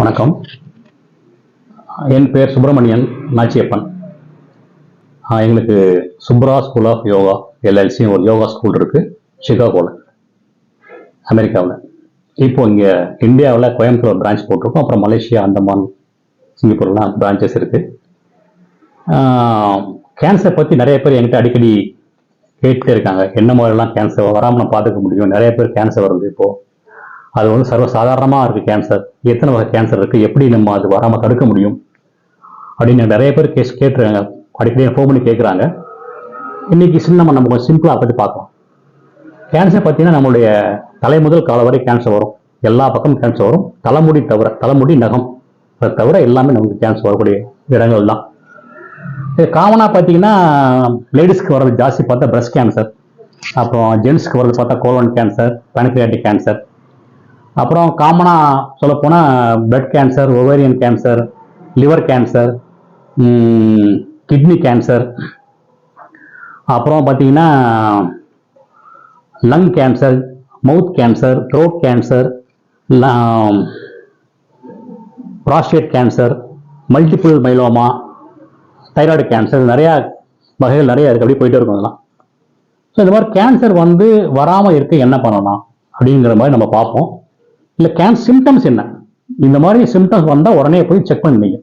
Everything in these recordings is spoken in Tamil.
வணக்கம். என் பேர் சுப்பிரமணியன் நாச்சியப்பன். எங்களுக்கு சுப்ரா ஸ்கூல் ஆஃப் யோகா எல்எல்சியும் ஒரு யோகா ஸ்கூல் இருக்குது சிகாகோவில் அமெரிக்காவில். இப்போ இங்கே இந்தியாவில் கோயம்புத்தூர் பிரான்ச் போட்டிருக்கோம் அப்புறம் மலேசியா அந்தமான் சிங்கப்பூர்லாம் பிரான்ச்சஸ் இருக்குது கேன்சர் பற்றி நிறைய பேர் என்கிட்ட அடிக்கடி கேட்டுட்டே இருக்காங்க. என்ன மாதிரிலாம் கேன்சர் வராமல் நான் பார்த்துக்க முடியும்? நிறைய பேர் கேன்சர் வருது இப்போது அது வந்து சர்வ சாதாரணமாக இருக்குது கேன்சர் எத்தனை வகை கேன்சர் இருக்குது எப்படி நம்ம அது வராமல் தடுக்க முடியும்? அப்படின்னு நிறைய பேர் கேஸ் கேட்டுருக்காங்க. அடிக்கடி ஃபோன் பண்ணி கேட்குறாங்க இன்றைக்கி சின்ன நம்ம நம்ம கொஞ்சம் சிம்பிளாக பற்றி பார்க்கலாம். கேன்சர் பார்த்தீங்கன்னா நம்மளுடைய தலை முதல் கால வரை கேன்சர் வரும். எல்லா பக்கமும் கேன்சர் வரும். தலைமுடி தவிர தலைமுடி நகம். அதை தவிர எல்லாமே நமக்கு கேன்சர் வரக்கூடிய இடங்கள் தான். இது காமனாக பார்த்தீங்கன்னா லேடிஸ்க்கு வர்றது ஜாஸ்தி பார்த்தா பிரஸ்ட் கேன்சர் அப்புறம் ஜென்ஸ்க்கு வர்றது பார்த்தா கோலன் கேன்சர் பனிக்ரியாட்டிக் கேன்சர் அப்புறம் காமனாக சொல்லப்போனால் blood cancer ovarian cancer liver cancer kidney cancer அப்புறம் பார்த்தீங்கன்னா lung cancer mouth cancer throat cancer prostate cancer multiple myeloma thyroid cancer நிறையா வகைகள் நிறைய இருக்குது அப்படியே போயிட்டே இருக்கும் அதெல்லாம் ஸோ இந்த மாதிரி கேன்சர் வந்து வராமல் இருக்க என்ன பண்ணலாம் அப்படிங்கிற மாதிரி நம்ம பார்ப்போம். இல்லை கேன் சிம்டம்ஸ் என்ன? இந்த மாதிரி சிம்டம்ஸ் வந்தால் உடனே போய் செக் பண்ணிங்க.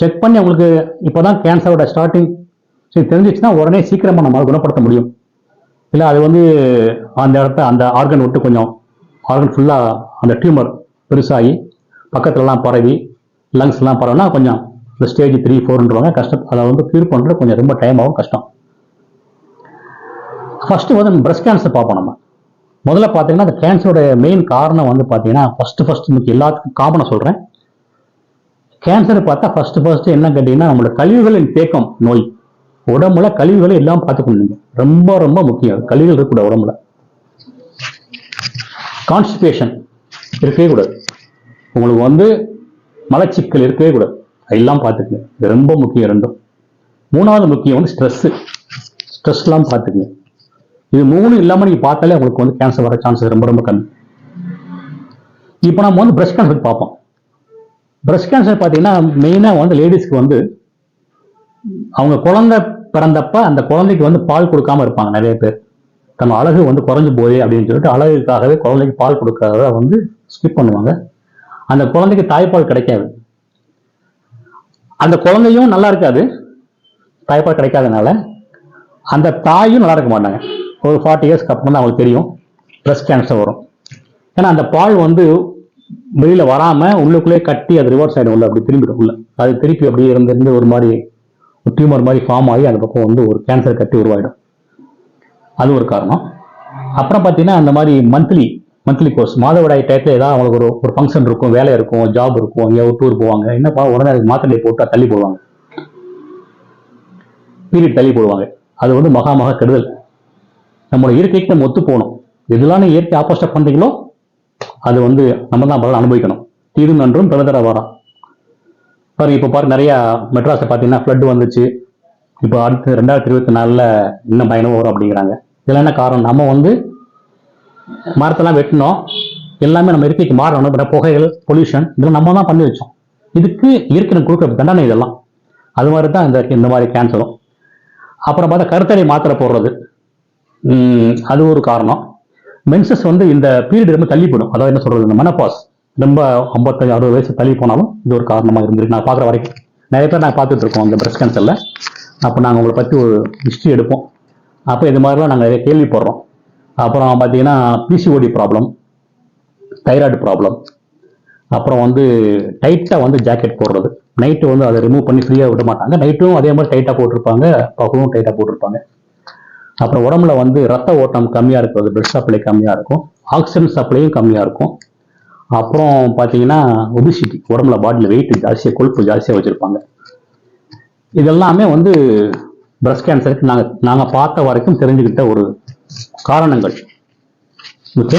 செக் பண்ணி உங்களுக்கு இப்போ தான் கேன்சரோட ஸ்டார்டிங் சரி தெரிஞ்சிச்சுன்னா உடனே சீக்கிரமாக நம்ம குணப்படுத்த முடியும். இல்லை அது வந்து அந்த இடத்த அந்த ஆர்கன் விட்டு கொஞ்சம் ஆர்கன் ஃபுல்லாக அந்த டியூமர் பெருசாகி பக்கத்துலலாம் பரவி லங்ஸ்லாம் பரவினா கொஞ்சம் இந்த ஸ்டேஜ் த்ரீ ஃபோர்ன்றவங்க கஷ்டம் அதை வந்து க்யூர் பண்ணுறது கொஞ்சம் ரொம்ப டைம் ஆகும் கஷ்டம். ஃபஸ்ட்டு வந்து பிரஸ்ட் கேன்சர் பார்ப்போம் நம்ம. முதல்ல பார்த்தீங்கன்னா அந்த கேன்சரோட மெயின் காரணம் வந்து பார்த்தீங்கன்னா ஃபஸ்ட்டு ஃபர்ஸ்ட் முக்கிய எல்லாத்துக்கும் காமனாக சொல்கிறேன் கேன்சர் பார்த்தா ஃபர்ஸ்ட் ஃபஸ்ட்டு என்ன கேட்டிங்கன்னா நம்மளோட கழிவுகளின் தேக்கம் நோய். உடம்புல கழிவுகளை எல்லாம் பார்த்துக்கணுங்க. ரொம்ப ரொம்ப முக்கியம். கழிவுகள் இருக்கக்கூடாது உடம்புல. கான்ஸ்டிபேஷன் இருக்கவே கூடாது. உங்களுக்கு வந்து மலச்சிக்கல் இருக்கவே கூடாது. அதெல்லாம் பார்த்துக்குங்க. இது ரொம்ப முக்கியம் ரெண்டும். மூணாவது முக்கியம் வந்து ஸ்ட்ரெஸ்ஸு ஸ்ட்ரெஸ்லாம் பார்த்துக்குங்க. இது மூணும் இல்லாமல் நீங்கள் பார்த்தாலே உங்களுக்கு வந்து கேன்சர் வர சான்சஸ் ரொம்ப ரொம்ப கம்மி. இப்போ நம்ம வந்து பிரஸ்ட் கேன்சர் பார்ப்போம். பிரஸ்ட் கேன்சர் பார்த்தீங்கன்னா மெயினாக வந்து லேடிஸ்க்கு வந்து அவங்க குழந்தை பிறந்தப்ப அந்த குழந்தைக்கு வந்து பால் கொடுக்காம இருப்பாங்க நிறைய பேர். தன் அழகு வந்து குறைஞ்சு போதே அப்படின்னு சொல்லிட்டு அழகுக்காகவே குழந்தைக்கு பால் கொடுக்காத வந்து ஸ்கிப் பண்ணுவாங்க. அந்த குழந்தைக்கு தாய்ப்பால் கிடைக்காது. அந்த குழந்தையும் நல்லா இருக்காது. தாய்ப்பால் கிடைக்காதனால அந்த தாயும் நல்லா இருக்க மாட்டாங்க. ஒரு ஃபார்ட்டி இயர்ஸ்க்கு அப்புறம் தான் அவங்களுக்கு தெரியும். பிரஸ்ட் கேன்சர் வரும். ஏன்னா அந்த பால் வந்து வெளியில் வராமல் உள்ளுக்குள்ளே கட்டி அது ரிவர்ஸ் ஆகிடும் உள்ள அப்படி திரும்பிடும் உள்ள அது திருப்பி அப்படியே இருந்து இருந்து ஒரு மாதிரி ஒரு டியூமர் மாதிரி ஃபார்ம் ஆகி அந்த பக்கம் வந்து ஒரு கேன்சர் கட்டி உருவாயிடும். அது ஒரு காரணம். அப்புறம் பார்த்தீங்கன்னா அந்த மாதிரி மந்த்லி மந்த்லி கோர்ஸ் மாதவிடாய் டயத்தில் ஏதாவது அவங்களுக்கு ஒரு ஒரு ஃபங்க்ஷன் இருக்கும் வேலை இருக்கும் ஜாப் இருக்கும் எங்கேயா ஒரு டூர் போவாங்க. என்னப்பா உடனே அதுக்கு மாத்திரை போட்டு தள்ளி போடுவாங்க. பீரியட் தள்ளி போடுவாங்க. அது வந்து மகா மகா கெடுதல். நம்மளோட இயற்கைக்கு நம்ம ஒத்து போகணும். எதுலாம் நீ இயற்கை ஆப்போசிட் பண்ணுறீங்களோ அது வந்து நம்ம தான் பலன் அனுபவிக்கணும். தீது நன்றும் பிறதர வரோம் பாருங்க இப்போ பாருங்க நிறையா மெட்ராஸை பார்த்தீங்கன்னா ஃப்ளட் வந்துச்சு. இப்போ அடுத்து ரெண்டாயிரத்தி இருபத்தி நாலில் இன்னும் பயணம் வரும் அப்படிங்கிறாங்க. இதெல்லாம் என்ன காரணம்? நம்ம வந்து மரத்தெல்லாம் வெட்டினோம். எல்லாமே நம்ம இயற்கைக்கு மாறணும். புகைகள் பொல்யூஷன் இதெல்லாம் நம்ம தான் பண்ணி வச்சோம். இதுக்கு இயற்கை கொடுக்குற தண்டனை இதெல்லாம். அது மாதிரி தான் இந்த இந்த மாதிரி கேன்சரும் அப்புறம் பார்த்தா கருத்தடை மாத்திரை போடுறது. அது ஒரு காரணம். மென்சஸ் வந்து இந்த பீரியட் ரொம்ப தள்ளி போடும் அதாவது என்ன சொல்றது இந்த மெனபாஸ் ரொம்ப ஐம்பத்தஞ்சு அறுபது வயசு தள்ளி போனாலும் இது ஒரு காரணமாக இருந்திருக்கு. நான் பார்க்குற வரைக்கும். நிறைய பேர் நாங்கள் பார்த்துட்டு இருக்கோம் இந்த பிரஸ்ட் கேன்சரில் அப்போ நாங்கள் உங்களை பற்றி ஒரு ஹிஸ்ட்ரி எடுப்போம். அப்போ இது மாதிரிலாம் நாங்கள் நிறைய கேள்விப்படுறோம். அப்புறம் பார்த்தீங்கன்னா பிசிஓடி ப்ராப்ளம் தைராய்டு ப்ராப்ளம் அப்புறம் வந்து டைட்டாக வந்து ஜாக்கெட் போடுறது. நைட்டு வந்து அதை ரிமூவ் பண்ணி ஃப்ரீயாக விட மாட்டாங்க. நைட்டும் அதே மாதிரி டைட்டாக போட்டிருப்பாங்க. பகலும் டைட்டாக போட்டிருப்பாங்க. அப்புறம் உடம்புல வந்து ரத்த ஓட்டம் கம்மியாக இருக்கிறது பிளட் சப்ளை கம்மியாக இருக்கும் ஆக்சிஜன் சப்ளையும் கம்மியாக இருக்கும். அப்புறம் பார்த்தீங்கன்னா ஒபிசிட்டி உடம்புல பாடியில் வெயிட் ஜாஸ்தியாக கொழுப்பு ஜாஸ்தியாக வச்சுருப்பாங்க. இதெல்லாமே வந்து பிரஸ்ட் கேன்சருக்கு நாங்கள் நாங்கள் பார்த்த வரைக்கும் தெரிஞ்சுக்கிட்ட ஒரு காரணங்கள். ஓகே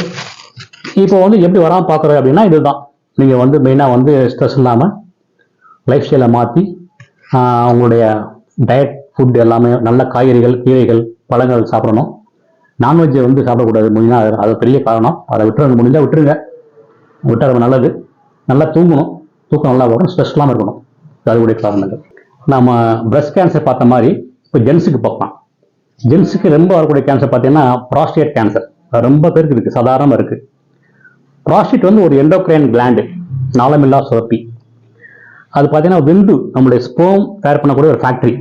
இப்போ வந்து எப்படி வராமல் பார்க்குறது அப்படின்னா இதுதான். நீங்கள் வந்து மெயினாக வந்து ஸ்ட்ரெஸ் இல்லாமல் லைஃப் ஸ்டைலை மாற்றி உங்களுடைய டயட் ஃபுட் எல்லாமே நல்ல காய்கறிகள் கீரைகள் பழங்கள் சாப்பிடணும். நான்வெஜ்ஜை வந்து சாப்பிடக்கூடாது முடிஞ்சா அது அது பெரிய காரணம். அதை விட்டுறது முடிஞ்சால் விட்டுருங்க. விட்டால் ரொம்ப நல்லது. நல்லா தூங்கணும். தூக்கம் நல்லா வரும் ஸ்ட்ரெஸ் இல்லாமல் இருக்கணும். அதுக்கூடிய காரணங்கள். நம்ம பிரஸ்ட் கேன்சர் பார்த்த மாதிரி இப்போ ஜென்ஸுக்கு பார்க்கலாம். ஜென்ஸுக்கு ரொம்ப வரக்கூடிய கேன்சர் பார்த்தீங்கன்னா ப்ராஸ்டேட் கேன்சர் ரொம்ப பேருக்கு இருக்குது சாதாரணமாக இருக்குது ப்ராஸ்டேட் வந்து ஒரு எண்டோக்ரைன் கிளாண்டு நாளமில்லா சுரப்பி அது பார்த்தீங்கன்னா விந்து நம்மளுடைய ஸ்போம் தயார் பண்ணக்கூடிய ஒரு ஃபேக்ட்ரி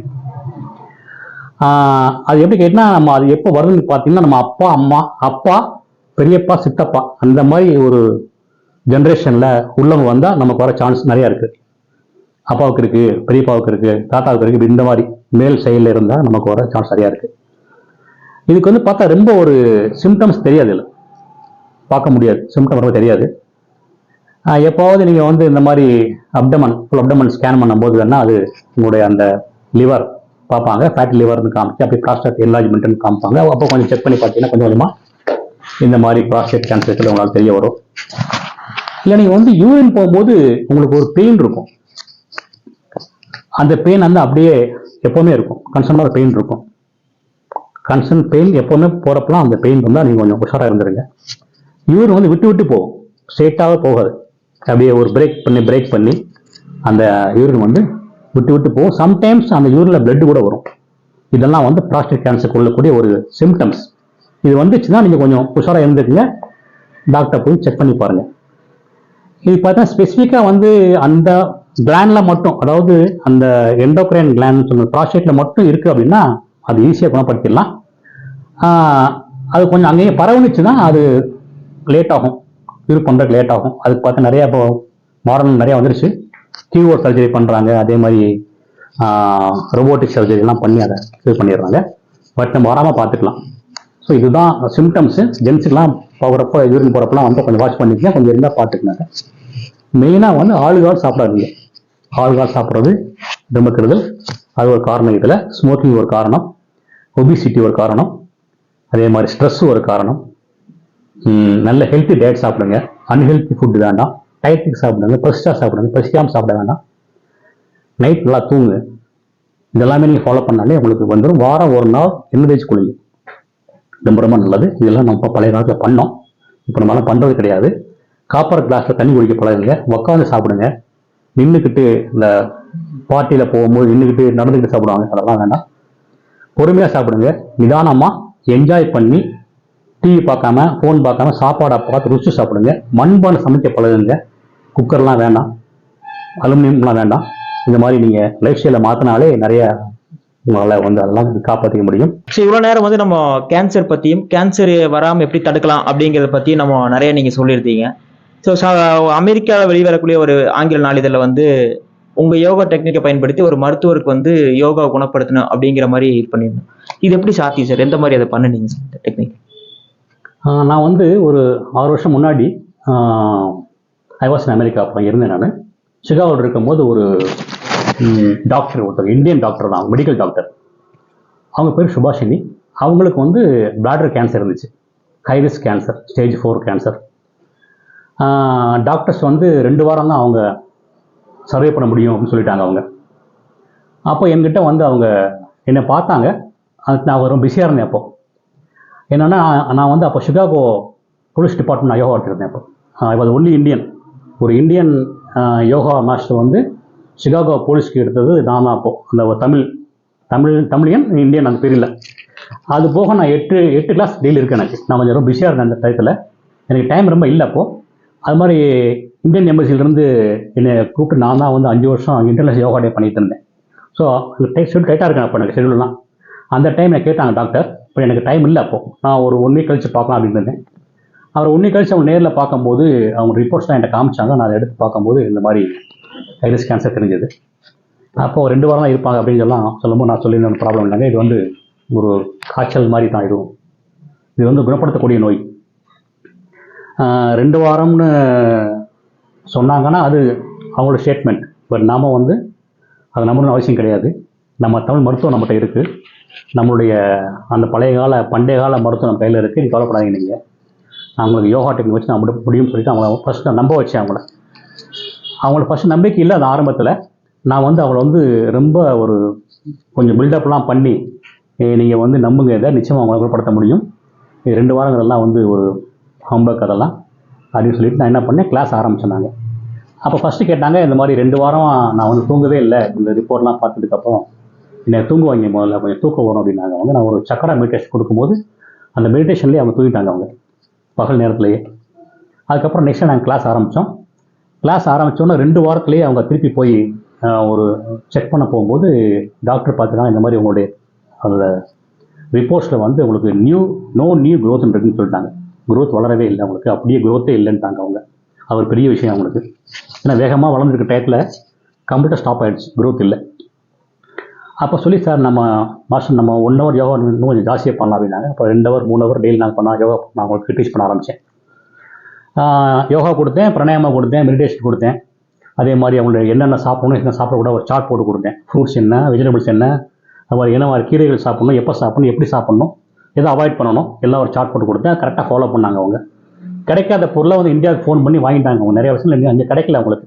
அது எப்படி கேட்டால் நம்ம அது எப்போ வருதுன்னு பார்த்தீங்கன்னா நம்ம அப்பா அம்மா அப்பா பெரியப்பா சித்தப்பா அந்த மாதிரி ஒரு ஜென்ரேஷனில் உள்ளவங்க வந்தால் நமக்கு வர சான்ஸ் நிறையா இருக்குது அப்பாவுக்கு இருக்குது பெரியப்பாவுக்கு இருக்குது தாத்தாவுக்கு இருக்குது இந்த மாதிரி மேல் செயலில் இருந்தால் நமக்கு வர சான்ஸ் நிறையா இருக்குது இதுக்கு வந்து பார்த்தா ரொம்ப ஒரு சிம்டம்ஸ் தெரியாது இல்லை பார்க்க முடியாது. சிம்டம் ரொம்ப தெரியாது. எப்போவது எப்போவாவது நீங்கள் வந்து இந்த மாதிரி அப்டமன் ஃபுல் அப்டமன் ஸ்கேன் பண்ணும்போது வேணால் அது உங்களுடைய அந்த லிவர் பார்ப்பாங்க. ஃபேட் லிவர்னு காமிச்சு அப்படி ப்ராஸ்டேட் என்லாஜ்மெண்ட்னு காமிப்பாங்க. அப்போ கொஞ்சம் செக் பண்ணி பார்த்தீங்கன்னா கொஞ்சம் கொஞ்சமாக இந்த மாதிரி ப்ராஸ்டேட் கேன்சர் உங்களுக்கு தெரிய வரும். இல்லை நீங்கள் வந்து யூரின் போகும்போது உங்களுக்கு ஒரு பெயின் இருக்கும். அந்த பெயின் வந்து அப்படியே எப்போவுமே இருக்கும். கன்சர்னாக பெயின் இருக்கும். கன்சர்ன் பெயின் எப்போவுமே போகிறப்பலாம் அந்த பெயின் வந்தால் நீங்கள் கொஞ்சம் உஷாராக இருந்துருங்க. யூரின் வந்து விட்டு விட்டு போகும். ஸ்ட்ரெயிட்டாகவே போகாது. அப்படியே ஒரு பிரேக் பண்ணி பிரேக் பண்ணி அந்த யூரின் வந்து விட்டு விட்டு போகும். சம்டைம்ஸ் அந்த யூரில் பிளட் கூட வரும். இதெல்லாம் வந்து ப்ராஸ்டேட் கேன்சர் கொள்ளக்கூடிய ஒரு சிம்டம்ஸ் இது வந்துச்சுன்னா நீங்கள் கொஞ்சம் உஷாராக இருந்துக்குங்க. டாக்டர் போய் செக் பண்ணி பாருங்கள் இது பார்த்தா ஸ்பெசிஃபிக்காக வந்து அந்த கிளாண்ட்ல மட்டும் அதாவது அந்த எண்டோக்ரைன் கிளாண்ட் சொன்ன ப்ராஸ்டேட்டில் மட்டும் இருக்குது அப்படின்னா அது ஈஸியாக குணப்படுத்திடலாம். அது கொஞ்சம் அங்கேயே பரவுனுச்சுன்னா அது லேட் ஆகும். இது பண்ணுறதுக்கு லேட் ஆகும். அதுக்கு பார்த்து நிறையா இப்போ மாடல் நிறையா வந்துருச்சு. கியூஆர் சர்ஜரி பண்ணுறாங்க அதே மாதிரி ரொபோட்டிக் சர்ஜரி எல்லாம் பண்ணி அதை இது பண்ணிடுறாங்க. பட் நம்ம வராமல் பார்த்துக்கலாம். ஸோ இதுதான் சிம்டம்ஸு ஜென்ஸுக்கெலாம் போகிறப்ப யூரின் போகிறப்பலாம் வந்து கொஞ்சம் வாட்ச் பண்ணிக்கலாம் கொஞ்சம் இருந்தால் பார்த்துக்கங்க. மெயினாக வந்து ஆளுகால் சாப்பிடாதீங்க. ஆளுகால் சாப்பிட்றது ரொம்ப அது ஒரு காரணம் இதில். ஸ்மோக்கிங் ஒரு காரணம். ஒபிசிட்டி ஒரு காரணம். அதே மாதிரி ஸ்ட்ரெஸ் ஒரு காரணம். நல்ல ஹெல்த்தி டயட் சாப்பிடுங்க. அன்ஹெல்த்தி ஃபுட் வேண்டாம். டயத்துக்கு சாப்பிடுங்க பசிச்சா சாப்பிடுங்க பசிக்காமல் சாப்பிட வேண்டாம். நைட் நல்லா தூங்குங்க இதெல்லாமே நீங்கள் ஃபாலோ பண்ணாலே உங்களுக்கு வந்துடும் வாரம் ஒரு நாள் எண்ணெய் தேய்ச்சி குளிங்க ரொம்ப ரொம்ப நல்லது. இதெல்லாம் நம்ம பழைய காலத்தில் பண்ணோம். இப்போ நம்மளால பண்ணுறது கிடையாது. காப்பர் கிளாஸில் தண்ணி குடிக்க பழகுங்க உட்காந்து சாப்பிடுங்க. நின்றுக்கிட்டு இந்த பார்ட்டியில் போகும்போது நின்றுக்கிட்டு நடந்துக்கிட்டு சாப்பிடுவாங்க. அதெல்லாம் வேண்டாம். பொறுமையாக சாப்பிடுங்க. நிதானமாக என்ஜாய் பண்ணி டிவி பார்க்காம ஃபோன் பார்க்காம சாப்பாடை பார்த்து ருசி சாப்பிடுங்க. மண்பானை சமைக்க பழகுங்க. குக்கர்லாம் வேண்டாம். அலுமினியம்லாம் வேண்டாம். இந்த மாதிரி நீங்கள் லைஃப் ஸ்டைலை மாற்றினாலே நிறைய உங்களால் வந்து அதெல்லாம் காப்பாற்றிக்க முடியும். ஸோ இவ்வளோ நேரம் வந்து நம்ம கேன்சர் பற்றியும் கேன்சர் வராமல் எப்படி தடுக்கலாம் அப்படிங்கிறத பற்றியும் நம்ம நிறைய நீங்கள் சொல்லியிருந்தீங்க. ஸோ அமெரிக்காவில் வெளிவரக்கூடிய ஒரு ஆங்கில நாளிதழில் வந்து உங்கள் யோகா டெக்னிக்கை பயன்படுத்தி ஒரு மருத்துவருக்கு வந்து யோகா குணப்படுத்தணும் அப்படிங்கிற மாதிரி இது பண்ணியிருந்தோம். இது எப்படி சாத்தியம் சார்? எந்த மாதிரி அதை பண்ணுனீங்க சார் டெக்னிக் நான் வந்து ஒரு ஆறு வருஷம் முன்னாடி ஐ வாஸ் அமெரிக்கா அப்போ இருந்தேன் நான். சிகாகோவில் இருக்கும்போது ஒரு டாக்டர் ஒருத்தர் இந்தியன் டாக்டர் தான் மெடிக்கல் டாக்டர் அவங்க பேர் சுபாஷினி. அவங்களுக்கு வந்து பிளாடர் கேன்சர் இருந்துச்சு. ஹைரிஸ் cancer stage four cancer doctors வந்து ரெண்டு வாரம் தான் அவங்க சர்வே பண்ண முடியும் அப்படின்னு சொல்லிட்டாங்க அவங்க. அப்போ என்கிட்ட வந்து அவங்க என்னை பார்த்தாங்க. அதுக்கு நான் ரொம்ப பிஸியாக இருந்தேன் அப்போது என்னென்னா நான் வந்து அப்போ சிகாகோ போலீஸ் டிபார்ட்மெண்ட் யோகா எடுத்துருந்தேன் அப்போ. அது ஒன்லி இந்தியன் ஒரு இந்தியன் uh, யோகா மாஸ்டர் வந்து சிகாகோ போலீஸ்க்கு எடுத்தது நான் தான் அந்த ஒரு தமிழ் தமிழ் தமிழியன் இந்தியன் அந்த பேரில் அது போக நான் எட்டு எட்டு கிளாஸ் டெய்லி இருக்கேன் எனக்கு. நான் கொஞ்சம் ரொம்ப பிஸியாக இருந்தேன் அந்த டயத்தில் எனக்கு டைம் ரொம்ப இல்லை அப்போது அது மாதிரி இந்தியன் எம்பசிலிருந்து என்னை கூப்பிட்டு நான் தான் வந்து அஞ்சு வருஷம் இன்டர்நேஷனல் யோகா டே பண்ணிட்டு இருந்தேன். ஸோ ஷெடியூல் டைட்டாக இருக்கேன் அப்போ எனக்கு ஷெடியூல்லாம் அந்த டைமில் கேட்டாங்க டாக்டர் இப்போ எனக்கு டைம் இல்லை அப்போது நான் ஒரு ஒன் வீக் கழித்து பார்க்கலாம் அப்படின்னு இருந்தேன். அவர் ஒன் வீக் கழிச்சு அவங்க நேரில் பார்க்கும்போது அவங்க ரிப்போர்ட்ஸ்லாம் என்கிட்ட காமிச்சாங்க. நான் அதை எடுத்து பார்க்கும்போது இந்த மாதிரி கைலஸ் கேன்சர் தெரிஞ்சது. அப்போ ரெண்டு வாரம் இருப்பாங்க அப்படின்னு சொல்லலாம் சொல்லும்போது நான் சொல்லியிருந்த ப்ராப்ளம் இல்லைங்க. இது வந்து ஒரு காய்ச்சல் மாதிரி தான் இதுவும் இது வந்து குணப்படுத்தக்கூடிய நோய். ரெண்டு வாரம்னு சொன்னாங்கன்னா அது அவங்களோட ஸ்டேட்மெண்ட் பட் நாம் வந்து அது நம்பணும்னு அவசியம் கிடையாது. நம்ம தமிழ் மருத்துவம் நம்மகிட்ட இருக்குது நம்மளுடைய அந்த பழைய கால பண்டைய கால மருத்துவம் நம்ம கையில் இருக்குது நீ கவலைப்படாதீங்க நீங்கள் நான் உங்களுக்கு யோகா டெக்னிக் வச்சு நான் முடி- முடியும்னு சொல்லிட்டு அவங்கள ஃபஸ்ட்டு நான் நம்ப வச்சேன் அவங்கள. அவங்களுக்கு ஃபஸ்ட்டு நம்பிக்கை இல்லை அந்த ஆரம்பத்தில். நான் வந்து அவளை வந்து ரொம்ப ஒரு கொஞ்சம் பில்டப்லாம் பண்ணி நீங்கள் வந்து நம்புங்க இதை. நிச்சயமாக அவங்களை குணப்படுத்த முடியும். இது ரெண்டு வாரங்களெல்லாம் வந்து ஒரு ஹோம்ஒர்க் அதெல்லாம் அப்படின்னு சொல்லிட்டு நான் என்ன பண்ணேன்? கிளாஸ் ஆரம்பிச்சேன் நாங்கள் அப்போ ஃபஸ்ட்டு கேட்டாங்க இந்த மாதிரி ரெண்டு வாரம் நான் வந்து தூங்கவே இல்லை. இந்த ரிப்போர்ட்லாம் பார்த்ததுக்கப்புறம் என்னை தூங்குவாங்க முதல்ல கொஞ்சம் தூக்கம் வரும் அப்படின்னாங்க வந்து நான் ஒரு சக்கரா மெடிடேஷன் கொடுக்கும்போது அந்த மெடிடேஷன்லேயே அவங்க தூங்கிட்டாங்க அவங்க. பகல் நேரத்துலேயே. அதுக்கப்புறம் நெக்ஸ்ட் நாங்கள் கிளாஸ் ஆரம்பித்தோம் கிளாஸ் ஆரம்பித்தோன்னா ரெண்டு வாரத்துலேயே அவங்க திருப்பி போய் ஒரு செக் பண்ண போகும்போது டாக்டர் பார்த்துட்டாங்க இந்த மாதிரி உங்களுடைய அந்த ரிப்போர்ட்ஸில் வந்து உங்களுக்கு நியூ நோ நியூ growth இருக்குன்னு சொல்லிட்டாங்க. க்ரோத் வளரவே இல்லை அவங்களுக்கு. அப்படியே க்ரோத்தே இல்லைன்ட்டாங்க அவங்க. அவர் ஒரு பெரிய விஷயம் அவங்களுக்கு. ஏன்னா வேகமாக வளர்ந்துருக்க டயத்தில் கம்ப்யூட்டர் ஸ்டாப் ஆகிடுச்சு க்ரோத் இல்லை. அப்போ சொல்லி சார் நம்ம மாஸ்டர் நம்ம ஒன் ஹவர் யோகா இன்னும் கொஞ்சம் ஜாஸ்தியாக பண்ணலாம் அப்படின்னாங்க. அப்போ ரெண்டு ஹவர் மூணு ஹவர் டெய்லி நாங்கள் பண்ணால் யோகா நான் உங்களுக்கு டீச் பண்ண ஆரம்பித்தேன் யோகா கொடுத்தேன் பிராணாயாமா கொடுத்தேன் மெடிடேஷன் கொடுத்தேன். அதே மாதிரி அவங்களுக்கு என்னென்ன சாப்பிடணும் என்ன கூட ஒரு சார்ட் போட்டு கொடுத்தேன். ஃப்ரூட்ஸ் என்ன வெஜிடபிள்ஸ் என்ன அது மாதிரி என்ன மாதிரி கீரைகள் சாப்பிடணும் எப்போ சாப்பிடணும் எப்படி சாப்பிடணும் எதை அவாய்ட் பண்ணணும் எல்லாம் ஒரு சார்ட் போட்டு கொடுத்தேன். கரெக்டாக ஃபாலோ பண்ணாங்க அவங்க. கிடைக்காத பொருளை வந்து இந்தியாவுக்கு ஃபோன் பண்ணி வாங்கிட்டாங்க அவங்க. நிறைய விஷயங்கள் அங்கே கிடைக்கல அவங்களுக்கு.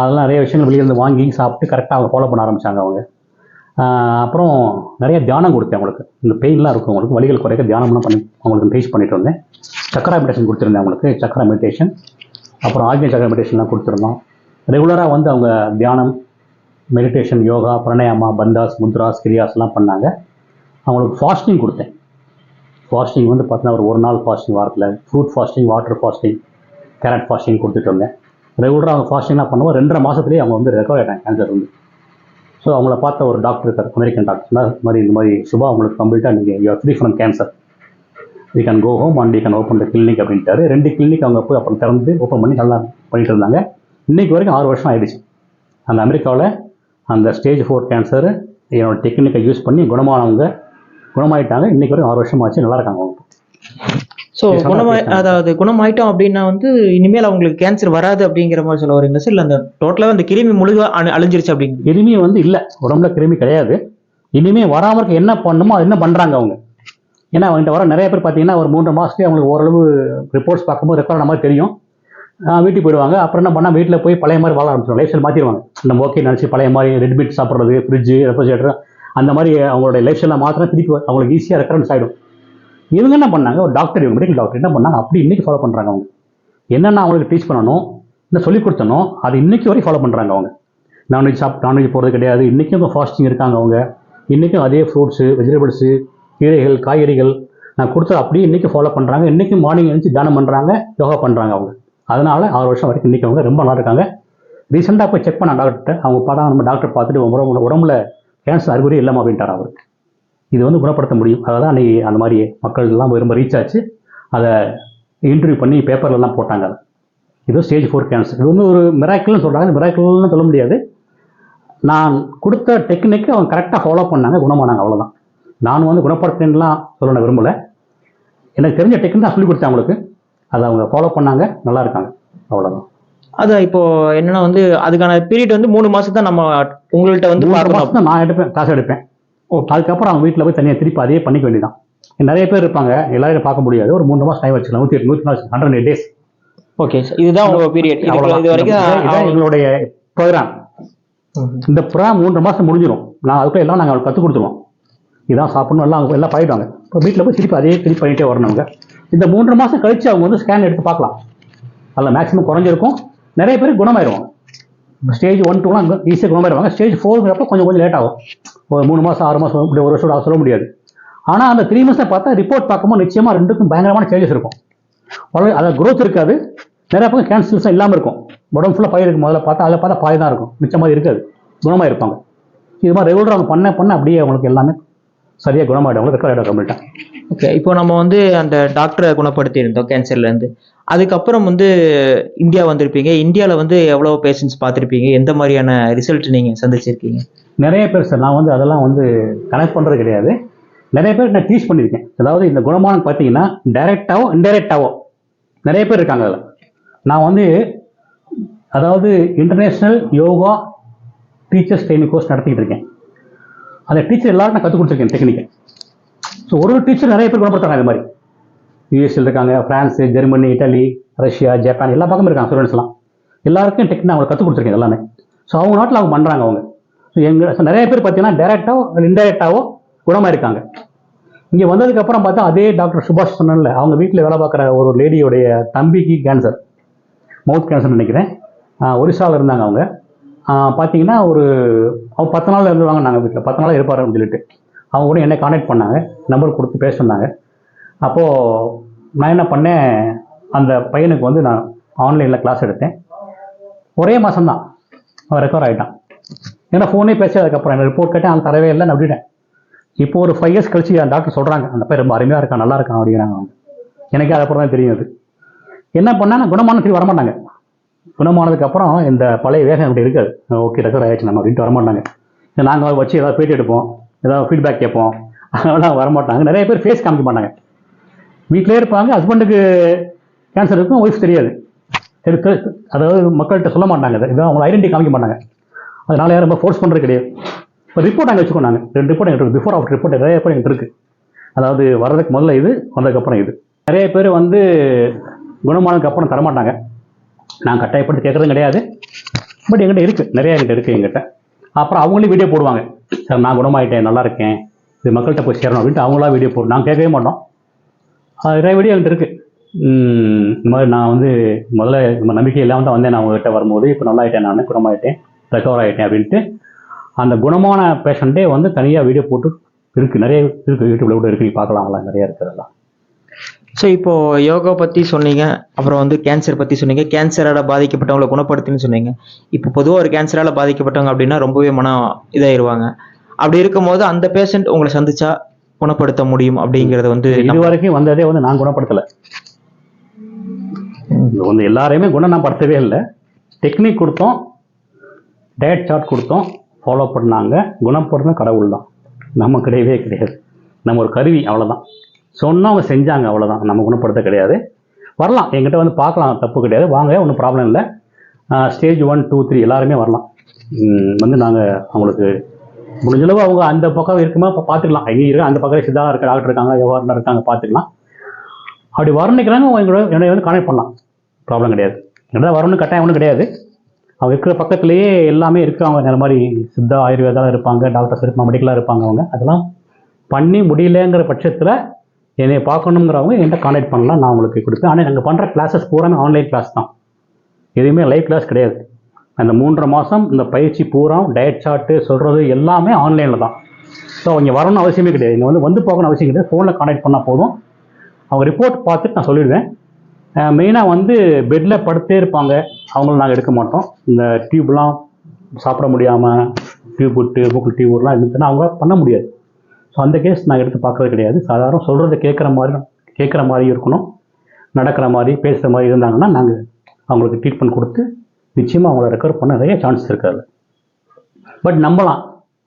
அதெல்லாம் நிறைய விஷயங்கள் வெளியிருந்து வாங்கி சாப்பிட்டு கரெக்டாக அவங்க ஃபாலோ பண்ண ஆரம்பிச்சாங்க அவங்க. அப்புறம் நிறைய தியானம் கொடுத்தேன் அவங்களுக்கு. இந்த பெயின்லாம் இருக்கும் அவங்களுக்கு. வலிகள் குறைக்க தியானம்லாம் பண்ணி அவங்களுக்கு டீச் பண்ணிட்டு இருந்தேன். சக்கரா மெடிடேஷன் கொடுத்துருந்தேன் அவங்களுக்கு. சக்கரா மெடிடேஷன் அப்புறம் ஆக்னிய சக்கர மெடிடேஷன்லாம் கொடுத்துருந்தோம். ரெகுலராக வந்து அவங்க தியானம் மெடிடேஷன் யோகா பிரணயாமா பந்தாஸ் முத்ராஸ் கிரியாஸ்லாம் பண்ணாங்க. அவங்களுக்கு ஃபாஸ்டிங் கொடுத்தேன். ஃபாஸ்டிங் வந்து பார்த்தீங்கன்னா ஒரு ஒரு நாள் ஃபாஸ்டிங் வாரத்தில் fruit fasting water fasting carrot fasting கொடுத்துட்டு இருந்தேன். ரெகுலராக அவங்க ஃபாஸ்டிங்லாம் பண்ணுவோம் ரெண்டரை மாதத்துலேயே அவங்க வந்து ரெக்கவர் ஆகிட்டாங்க கேன்சர் வந்து. ஸோ அவங்கள பார்த்த ஒரு டாக்டர் இருக்கார் அமெரிக்கன் டாக்டர் இந்த மாதிரி இந்த மாதிரி சுபா உங்களுக்கு கம்ப்ளீட்டாக நீங்கள் you are free from cancer you can go home and you can open the clinic அப்படின்ட்டாரு. ரெண்டு கிளினிக் அவங்க போய் அப்புறம் திறந்து ஓப்பன் பண்ணி நல்லா பண்ணிட்டு இருந்தாங்க. இன்னைக்கு வரைக்கும் ஆறு வருஷம் ஆயிடுச்சு. அந்த அமெரிக்காவில் அந்த ஸ்டேஜ் ஃபோர் கேன்சரு என்னோட டெக்னிக்கை யூஸ் பண்ணி குணமானவங்க குணமாயிட்டாங்க. இன்றைக்கு வரைக்கும் ஆறு வருஷம் ஆச்சு நல்லா இருக்காங்க அவங்க. ஸோ குணமாய். அதாவது குணமாயிட்டோம் அப்படின்னா வந்து இனிமேல் அவங்களுக்கு கேன்சர் வராது அப்படிங்கிற மாதிரி சொல்ல வரீங்களா? சார் இல்லை அந்த டோட்டலாக அந்த கிருமி முழுக அழி- அழிஞ்சிருச்சு அப்படிங்க கிருமி வந்து இல்லை. உடம்புல கிருமி கிடையாது. இனிமே வராம இருக்க என்ன பண்ணணுமோ அது என்ன பண்றாங்க அவங்க? ஏன்னா அவங்ககிட்ட வர நிறைய பேர் பார்த்தீங்கன்னா ஒரு மூன்று மாசத்துலயே அவங்களுக்கு ஓரளவு ரிப்போர்ட்ஸ் பார்க்கும்போது ரெக்கார்ட் மாதிரி தெரியும். வீட்டுக்கு போயிடுவாங்க. அப்புறம் என்ன பண்ணால் வீட்டில் போய் பழைய மாதிரி வாழ ஆரம்பிச்சிடும் லைஃப் ஸ்டைல் மாற்றிடுவாங்க நம்ம ஓகே நினச்சி பழைய மாதிரி ரெட் மீட் சாப்பிட்றது ஃப்ரிட்ஜு ரெஃப்ரிஜரேட்டர் அந்த மாதிரி அவங்களுடைய லைஃப் ஸ்டைலில் மாத்திரம் திருப்பி அவங்களுக்கு ஈஸியாக ரெக்கரன்ஸ் ஆகிடும் இவங்க என்ன பண்ணாங்க? ஒரு டாக்டர் இவங்க மெடிக்கல் டாக்டர் என்ன பண்ணாங்க? அப்படி இன்னைக்கு ஃபாலோ பண்ணுறாங்க அவங்க. என்னென்ன அவங்களுக்கு டீச் பண்ணணும்? என்ன சொல்லிக் கொடுத்தனோ அது இன்னைக்கு வரைக்கும் ஃபாலோ பண்ணுறாங்க அவங்க. நான்வெஜ் சாப் நான்வெஜ் போகிறது கிடையாது. இன்றைக்கும் ஃபாஸ்டிங் இருக்காங்க அவங்க. இன்றைக்கும் அதே ஃப்ரூட்ஸு வெஜிடபிள்ஸு கீரைகள் காய்கறிகள் நான் கொடுத்தது அப்படியே இன்றைக்கும் ஃபாலோ பண்ணுறாங்க இன்றைக்கும் மார்னிங் எழுந்து தியானம் பண்ணுறாங்க யோகா பண்ணுறாங்க அவங்க. அதனால் ஆறு வருஷம் வரைக்கும் இன்றைக்கி அவங்க ரொம்ப நல்லா இருக்காங்க. ரீசெண்டாக போய் செக் பண்ண டாக்டர்கிட்ட அவங்க பார்த்தா நம்ம டாக்டர் பார்த்துட்டு உடம்புல உடம்புல கேன்சர் அறிகுறி இல்லாமல் அப்படின்ட்டார் அவருக்கு இது வந்து குணப்படுத்த முடியும். அதை தான் அன்றைக்கி அந்த மாதிரி மக்கள் எல்லாம் ரொம்ப ரீச் ஆச்சு. அதை இன்டர்வியூ பண்ணி பேப்பர்லலாம் போட்டாங்க. அதை இது ஸ்டேஜ் ஃபோர் கேன்சர் இது வந்து ஒரு மிராக்கிள்னு சொல்கிறாங்க மிராக்கிள்னு சொல்ல முடியாது. நான் கொடுத்த டெக்னிக்கை அவங்க கரெக்டாக ஃபாலோ பண்ணாங்க குணமானாங்க அவ்வளவுதான். நான் வந்து குணப்படுத்தினலாம் சொல்ல நான் விரும்பலை. எனக்கு தெரிஞ்ச டெக்னிக் தான் சொல்லி கொடுத்தேன் அவங்களுக்கு. அதை அவங்க ஃபாலோ பண்ணாங்க நல்லா இருக்காங்க அவ்வளோதான் அதான் இப்போ என்னன்னா வந்து அதுக்கான பீரியட் வந்து மூணு மாசம் தான் நம்ம உங்கள்கிட்ட வந்து நான் எடுப்பேன் காசு எடுப்பேன். அதுக்கப்புறம் அவங்க வீட்டில் போய் தனியாக திருப்பி அதே பண்ணிக்க வேண்டியதான் நிறைய பேர் இருப்பாங்க எல்லாரையும் பார்க்க முடியாது. ஒரு மூணு மாதம் டைம் வச்சுக்கலாம் நூற்றி நூற்றி நாலு hundred eight days okay sir இதுதான் உங்க பீரியட் இது வரைக்கும் எங்களுடைய ப்ரோக்ராம். இந்த ப்ரோக்ராம் மூன்று மாதம் முடிஞ்சிடும் நான் அதுக்குள்ள எல்லாம் நாங்கள் கற்றுக் கொடுத்துருவோம். இதான் சாப்பிடணும் எல்லாம் அவங்க எல்லாம் பழகிடுவாங்க இப்போ வீட்டில் போய் திருப்பி அதே திருப்பி பண்ணிட்டே வரணும் அவங்க. இந்த மூன்று மாதம் கழிச்சு அவங்க வந்து ஸ்கேன் எடுத்து பார்க்கலாம். அதில் மேக்ஸிமம் குறைஞ்சிருக்கும். நிறைய பேர் குணமாயிருவாங்க ஸ்டேஜ் ஒன் டூலாம் ஈஸியாக குணமாயிருவாங்க. ஸ்டேஜ் ஃபோருங்கிறப்ப கொஞ்சம் கொஞ்சம் லேட் ஆகும். ஒரு மூணு மாதம் ஆறு மாதம் இப்படி ஒரு வருஷம் சொல்ல முடியாது. ஆனால் அந்த த்ரீ மந்த்ஸை பார்த்தா ரிப்போர்ட் பார்க்கும்போது நிச்சயமாக ரெண்டுக்கும் பயங்கரமான சேஞ்சஸ் இருக்கும். உடனே அதில் க்ரோத் இருக்காது. நிறைய பக்கம் கேன்சர்ஸும் இல்லாமல் இருக்கும். உடம்பு ஃபுல்லாக பயிர் இருக்கும். முதல்ல பார்த்தா அதில் பார்த்தா பாய் தான் இருக்கும். மிச்சமாக இருக்காது. குணமாக இருப்பாங்க. இது மாதிரி ரெகுலராக அவங்க பண்ண பண்ண அப்படியே அவங்களுக்கு எல்லாமே சரியாக குணமாயிடும் ரெக்கார்ட் ஆகிடும் கம்ப்ளீட்டாக ஓகே இப்போ நம்ம வந்து அந்த டாக்டரை குணப்படுத்தி இருந்தோம் அதுக்கப்புறம் வந்து இந்தியா வந்திருப்பீங்க. இந்தியாவில் வந்து எவ்வளோ பேஷண்ட்ஸ் பார்த்துருப்பீங்க? எந்த மாதிரியான ரிசல்ட் நீங்கள் சந்திச்சிருக்கீங்க? நிறைய பேர் சார் நான் வந்து அதெல்லாம் வந்து கனெக்ட் பண்ணுறது கிடையாது. நிறைய பேர் நான் டீச் பண்ணியிருக்கேன். அதாவது இந்த குணமானம் பார்த்தீங்கன்னா டைரெக்டாவோ இன்டைரக்டாவோ நிறைய பேர் இருக்காங்க அதில். நான் வந்து அதாவது international yoga teachers training course நடத்திக்கிட்டு இருக்கேன். அந்த டீச்சர் எல்லாரும் நான் கற்றுக் கொடுத்துருக்கேன் டெக்னிக்கை ஸோ ஒரு ஒரு டீச்சர் நிறைய பேர் குணப்படுத்துறாங்க இது மாதிரி. யூஎஸ்எல் இருக்காங்க France Germany Italy Russia Japan எல்லா பக்கமும் இருக்காங்க ஸ்டூடெண்ட்ஸ்லாம் எல்லாருக்கும் டெக்னிக் அவங்களுக்கு கற்றுக் கொடுத்துருக்கேன் எல்லாமே ஸோ அவங்க நாட்டில் அவங்க பண்ணுறாங்க அவங்க. எங்கள் நிறைய பேர் பார்த்தீங்கன்னா டேரெக்டாவோ இன்டைரக்டாவோ குணமாயிருக்காங்க. இங்கே வந்ததுக்கப்புறம் பார்த்தா அதே டாக்டர் சுபாஷ் சொன்னல அவங்க வீட்டில் வேலை பார்க்குற ஒரு லேடியோடைய தம்பிக்கு கேன்சர் மவுத் கேன்சர் நினைக்கிறேன். ஒரிசாவில் இருந்தாங்க அவங்க. பார்த்தீங்கன்னா ஒரு அவங்க பத்து நாள் இருந்துருவாங்க நாங்கள் வீட்டில் பத்து நாள் இருப்பார் அப்படின்னு சொல்லிட்டு. அவங்க கூட என்னை காண்டாக்ட் பண்ணாங்க. நம்பர் கொடுத்து பேச சொன்னாங்க அப்போது நான் என்ன பண்ணேன் அந்த பையனுக்கு வந்து நான் ஆன்லைனில் கிளாஸ் எடுத்தேன். ஒரே மாதம்தான் அவன் ரெக்கவர் ஆகிட்டான் ஏன்னா ஃபோனே பேசி அதுக்கப்புறம் எனக்கு ரிப்போர்ட் கேட்டேன் அவன் தரவே இல்லை நான் விட்டுட்டேன் இப்போ ஒரு ஃபைவ் இயர்ஸ் கழிச்சு அந்த டாக்டர் சொல்கிறாங்க அந்த பேர் ரொம்ப அருமையாக இருக்கான் நல்லா இருக்கான் அப்படிங்கிறாங்க அவங்க. எனக்கே அதுக்கப்புறம் தான் தெரியும் அது. என்ன பண்ணால் நான் குணமான திரும்பி வரமாட்டாங்க குணமானதுக்கப்புறம் இந்த பழைய வேகம் அப்படி இருக்காது. ஓகே ரெக்கவர் ஆயிடுச்சு நம்ம அப்படின்ட்டு வரமாட்டாங்க. நாங்கள் வச்சு ஏதாவது பேட்டி எடுப்போம் ஏதாவது ஃபீட்பேக் கேட்போம். அதெல்லாம் வரமாட்டாங்க. நிறைய பேர் ஃபேஸ் காமிக்க மாட்டாங்க. வீட்டிலே இருப்பாங்க ஹஸ்பண்டுக்கு கேன்சர் இருக்கும் ஒய்ஃப் தெரியாது. அதாவது மக்கள்கிட்ட சொல்ல மாட்டாங்க இதை அவங்க அவங்களை ஐடென்டி காமிக்க மாட்டாங்க. அதனால யாரும் ரொம்ப ஃபோர்ஸ் பண்ணுறது கிடையாது. இப்போ ரிப்போர்ட் அங்கே வச்சுக்கோ நாங்கள் ரெண்டு ரிப்போர்ட் எங்கிட்ட பிஃபோர் ஆஃப்டர் ரிப்போர்ட் நிறைய ரிப்போர்ட் எங்கிட்ட இருக்குது அதாவது வர்றதுக்கு முதல்ல இது வந்ததுக்கப்புறம் இது. நிறைய பேர் வந்து குணமானதுக்கு அப்புறம் தரமாட்டாங்க. நான் கட்டாயப்பட்டு கேட்குறதும் கிடையாது. பட் எங்கிட்ட இருக்குது நிறையா எங்கிட்ட இருக்குது எங்கிட்ட அப்புறம் அவங்களே வீடியோ போடுவாங்க. சார் நான் குணமாயிட்டேன். நல்லா இருக்கேன். இது மக்கள்கிட்ட போய் சேரணும். அப்படின்ட்டு அவங்களா வீடியோ போடும் நான் கேட்கவே மாட்டோம். அது நிறைய வீடியோ என்கிட்ட இருக்குது இந்த மாதிரி நான் வந்து முதல்ல நம்ம நம்பிக்கை இல்லாமல் தான் வந்தேன் நான் உங்ககிட்ட வரும்போது. இப்போ நல்லா ஆயிட்டேன் நான் குணமாயிட்டேன். ரெக்கவர் ஆகிட்டேன் அப்படின்ட்டு அந்த குணமான பேஷண்ட்டே வந்து தனியாக வீடியோ போட்டு இருக்குது நிறைய இருக்குது யூடியூப்ல கூட இருக்கு. பார்க்கலாம்லாம் நிறைய இருக்கிறதெல்லாம் ஸோ இப்போ யோகா பத்தி சொன்னீங்க. அப்புறம் வந்து கேன்சர் பத்தி சொன்னீங்க. கேன்சரால பாதிக்கப்பட்டவங்களை குணப்படுத்துன்னு சொன்னீங்க. இப்போ பொதுவாக ஒரு கேன்சரால பாதிக்கப்பட்டவங்க அப்படின்னா ரொம்பவே மனம் இதாயிருவாங்க. அப்படி இருக்கும்போது அந்த பேஷண்ட் உங்களை சந்திச்சா குணப்படுத்த முடியும் அப்படிங்கறது வந்து இது வரைக்கும் வந்ததே வந்து நான் குணப்படுத்தலை. வந்து எல்லாரையுமே குணம் நான் படுத்தவே இல்லை. டெக்னிக் கொடுத்தோம். டயட் சார்ட் கொடுத்தோம். ஃபாலோ பண்ணாங்க. குணப்படுறது கடவுள் தான். நம்ம கிடையவே கிடையாது. நம்ம ஒரு கருவி அவ்வளோதான் அவங்க செஞ்சாங்க அவ்வளோதான் நம்ம குணப்படுத்த கிடையாது. வரலாம். என்கிட்ட வந்து பார்க்கலாம். தப்பு கிடையாது. வாங்க ஒன்றும் ப்ராப்ளம் இல்லை. ஸ்டேஜ் ஒன் டூ த்ரீ எல்லாருமே வரலாம். வந்து நாங்கள் அவங்களுக்கு முடிஞ்சளவு அவங்க அந்த பக்கம் இருக்குமா இப்போ பார்த்துக்கலாம். எங்கே இருக்க அந்த பக்கம் சித்தா இருக்க டாக்டர் இருக்காங்க எவ்வாறு இருக்காங்க பார்த்துக்கலாம். அப்படி வரணுக்கிறாங்க எங்களோட என்னை வந்து கனெக்ட் பண்ணலாம். ப்ராப்ளம் கிடையாது. என்ன வரணும்னு கட்டாயம் ஒன்றும் கிடையாது. அவங்க இருக்கிற பக்கத்துலேயே எல்லாமே இருக்கிறவங்க இந்த மாதிரி சித்தா ஆயுர்வேதா இருப்பாங்க டாக்டர்ஸ் இருப்பாங்க மெடிக்கலாக இருப்பாங்க அவங்க. அதெல்லாம் பண்ணி முடியலங்கிற பட்சத்தில் என்னை பார்க்கணுங்கிறவங்க என்கிட்ட கான்டாக்ட் பண்ணலாம். நான் உங்களுக்கு கொடுப்பேன். ஆனால் நாங்கள் பண்ணுற கிளாஸஸ் பூராமே ஆன்லைன் கிளாஸ் தான். எதுவுமே லைவ் கிளாஸ் கிடையாது. அந்த மூன்றரை மாதம் இந்த பயிற்சி பூரா டயட் சார்ட்டு சொல்கிறது எல்லாமே ஆன்லைனில் தான். ஸோ அவங்க வரணும்னு அவசியமே கிடையாது. இங்கே வந்து வந்து போகணும்னு அவசியம் கிடையாது. ஃபோனில் கான்டாக்ட் பண்ணால் போதும். அவங்க ரிப்போர்ட் பார்த்துட்டு நான் சொல்லிடுவேன். மெயினாக வந்து பெட்டில் படுத்தே இருப்பாங்க. அவங்கள நாங்கள் எடுக்க மாட்டோம். இந்த டியூப்லாம் சாப்பிட முடியாமல் டியூப் விட்டு மூக்கில் டியூப் விடலாம் இருந்துச்சுன்னா அவங்க பண்ண முடியாது. ஸோ அந்த கேஸ் நாங்கள் எடுத்து பார்க்கறது கிடையாது. சாதாரண சொல்கிறத கேட்குற மாதிரி கேட்குற மாதிரி இருக்கணும். நடக்கிற மாதிரி பேசுகிற மாதிரி இருந்தாங்கன்னா நாங்கள் அவங்களுக்கு ட்ரீட்மெண்ட் கொடுத்து நிச்சயமாக அவங்கள ரெக்கவர் பண்ண நிறைய சான்சஸ் இருக்காது. பட் நம்பலாம்.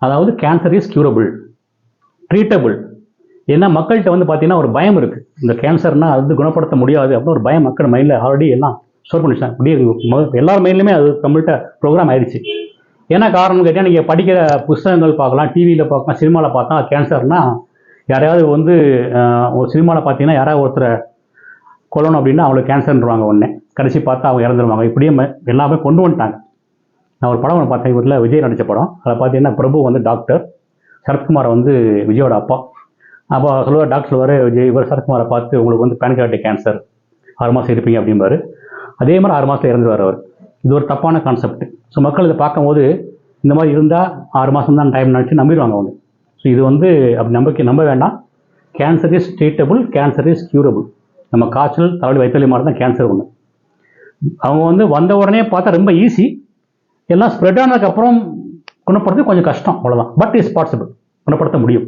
அதாவது கேன்சர் இஸ் க்யூரபிள் ட்ரீட்டபிள் ஏன்னா மக்கள்கிட்ட வந்து பார்த்தீங்கன்னா ஒரு பயம் இருக்குது இந்த கேன்சர்னா அது வந்து குணப்படுத்த முடியாது அப்படின்னு ஒரு பயம் மக்கள் மைண்டில் ஆல்ரெடி எல்லாம் ஸ்டோர் பண்ணிச்சாங்க அப்படியே மொ- எல்லார் மைண்ட்லையுமே அது நம்மள்கிட்ட ப்ரோக்ராம் ஆயிடுச்சு. என்ன காரணம் கேட்டால் நீங்கள் படிக்கிற புஸ்தகங்கள் பார்க்கலாம் டிவியில் பார்க்கலாம் சினிமாவில் பார்த்தா கேன்சர்னா யாரையாவது வந்து ஒரு சினிமாவில் பார்த்தீங்கன்னா யாராவது ஒருத்தரை கொல்லணும் அப்படின்னா அவங்களுக்கு கேன்சர்ன்றாங்க ஒன்று கடைசி பார்த்தா அவங்க இறந்துருவாங்க. இப்படியே ம- எல்லாமே கொண்டு வந்துட்டாங்க. நான் ஒரு படம் ஒன்று பார்த்தேன் இவரில் விஜய் நடித்த படம். அதை பார்த்தீங்கன்னா பிரபு வந்து டாக்டர் சரத்குமார் வந்து விஜயோட அப்பா. அப்போ சொல்லுவார் டாக்டர் வர விஜய் இவர் சரத்குமாரை பார்த்து உங்களுக்கு வந்து பேன்கிராட்டிக் கேன்சர் ஆறு மாதம் இருப்பீங்க அப்படிம்பாரு. அதே மாதிரி ஆறு மாதத்தில் இறந்துவார் அவர். இது ஒரு தப்பான கான்செப்ட் ஸோ மக்கள் இதை பார்க்கும்போது இந்த மாதிரி இருந்தால் ஆறு மாதம் தான் டைம் நினச்சி நம்பிடுவாங்க அவங்க. ஸோ இது வந்து அப்படி நம்பிக்கை நம்ப வேண்டாம். Cancer is treatable cancer is curable நம்ம காய்ச்சல் தலைவலி வைத்தலி மாதிரி தான் கேன்சர் ஒன்று அவங்க வந்து வந்த உடனே பார்த்தா ரொம்ப ஈஸி எல்லாம் ஸ்ப்ரெட் ஆனதுக்கப்புறம் குணப்படுறது கொஞ்சம் கஷ்டம் அவ்வளோதான் பட் இஸ் பாசிபிள் குணப்படுத்த முடியும்.